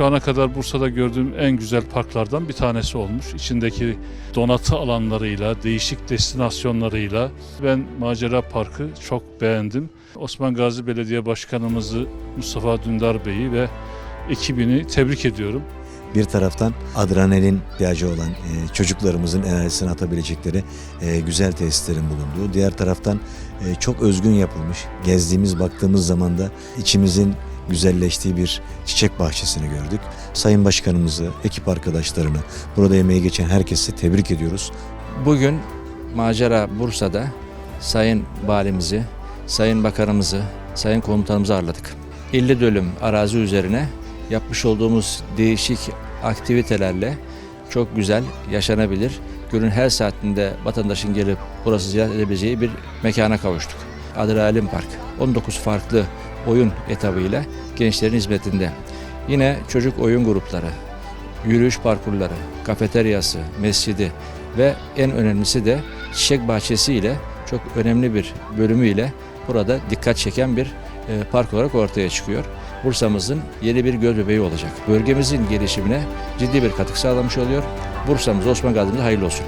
şu ana kadar Bursa'da gördüğüm en güzel parklardan bir tanesi olmuş. İçindeki donatı alanlarıyla, değişik destinasyonlarıyla ben Macera Parkı çok beğendim. Osman Gazi Belediye Başkanımızı Mustafa Dündar Bey'i ve ekibini tebrik ediyorum. Bir taraftan adrenalin ihtiyacı olan e, çocuklarımızın enerjisini atabilecekleri e, güzel tesislerin bulunduğu. Diğer taraftan e, çok özgün yapılmış. Gezdiğimiz baktığımız zaman da içimizin güzelleştiği bir çiçek bahçesini gördük. Sayın Başkanımızı, ekip arkadaşlarını, burada emeği geçen herkesi tebrik ediyoruz. Bugün Macera Bursa'da Sayın Valimizi, Sayın Bakanımızı, Sayın Komutanımızı ağırladık. 50 dönüm arazi üzerine yapmış olduğumuz değişik aktivitelerle çok güzel yaşanabilir. Günün her saatinde vatandaşın gelip burası ziyaret edebileceği bir mekana kavuştuk. Adrenalin Park 19 farklı oyun etabıyla gençlerin hizmetinde. Yine çocuk oyun grupları, yürüyüş parkurları, kafeteryası, mescidi ve en önemlisi de çiçek bahçesi ile çok önemli bir bölümüyle burada dikkat çeken bir e, park olarak ortaya çıkıyor. Bursa'mızın yeni bir göz bebeği olacak. Bölgemizin gelişimine ciddi bir katkı sağlamış oluyor. Bursa'mız Osman Gazi'mize hayırlı olsun.